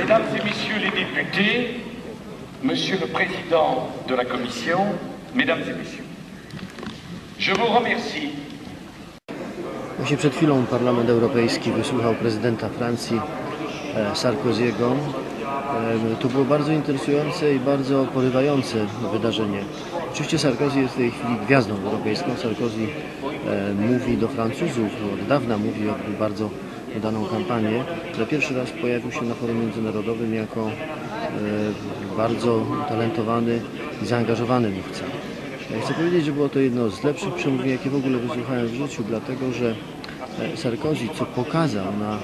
Mesdames et messieurs les députés, Monsieur le Président de la Commission, Mesdames et messieurs, je vous remercie Właśnie przed chwilą Parlament Europejski wysłuchał prezydenta Francji e, Sarkoziego. E, To było bardzo interesujące i bardzo porywające wydarzenie. Oczywiście Sarkozy jest w tej chwili gwiazdą europejską. Sarkozy e, mówi do Francuzów, od dawna mówi, odbył bardzo udaną kampanię, ale pierwszy raz pojawił się na forum międzynarodowym jako e, bardzo utalentowany i zaangażowany mówca. Ja Chcę powiedzieć, że było to jedno z lepszych przemówień, jakie w ogóle wysłuchałem w życiu, dlatego że e, Sarkozy, co pokazał na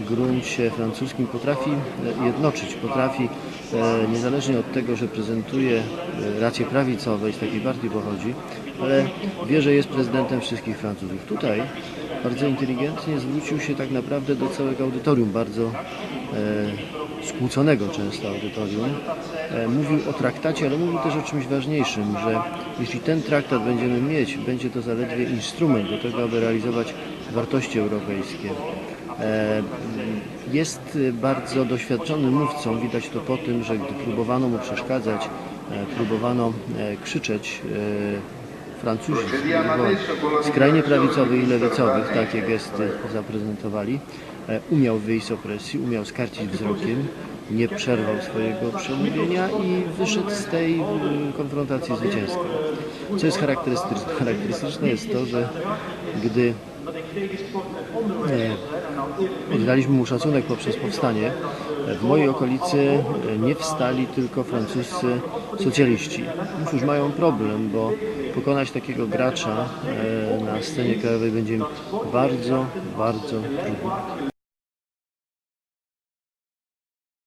gruncie francuskim, potrafi e, jednoczyć, potrafi, e, niezależnie od tego, że prezentuje e, racje prawicowe i z takiej partii pochodzi, ale wie, że jest prezydentem wszystkich Francuzów. Tutaj bardzo inteligentnie zwrócił się tak naprawdę do całego audytorium, bardzo e, skłóconego często audytorium. E, mówił o traktacie, ale mówił też o czymś ważniejszym, że jeśli ten traktat będziemy mieć, będzie to zaledwie instrument do tego, aby realizować wartości europejskie. E, Jest bardzo doświadczonym mówcą, widać to po tym, że gdy próbowano mu przeszkadzać, e, próbowano e, krzyczeć, e, Francuzi, skrajnie prawicowych i lewicowych takie gesty zaprezentowali. E, Umiał wyjść z opresji, umiał skarcić wzrokiem, nie przerwał swojego przemówienia i wyszedł z tej y, konfrontacji zwycięsko. Co jest charakterystyczne? Charakterystyczne jest to, że gdy e, oddaliśmy mu szacunek poprzez powstanie, e, w mojej okolicy e, nie wstali tylko francuscy socjaliści. Cóż, mają problem, bo pokonać takiego gracza e, na scenie krajowej będzie bardzo, bardzo trudno.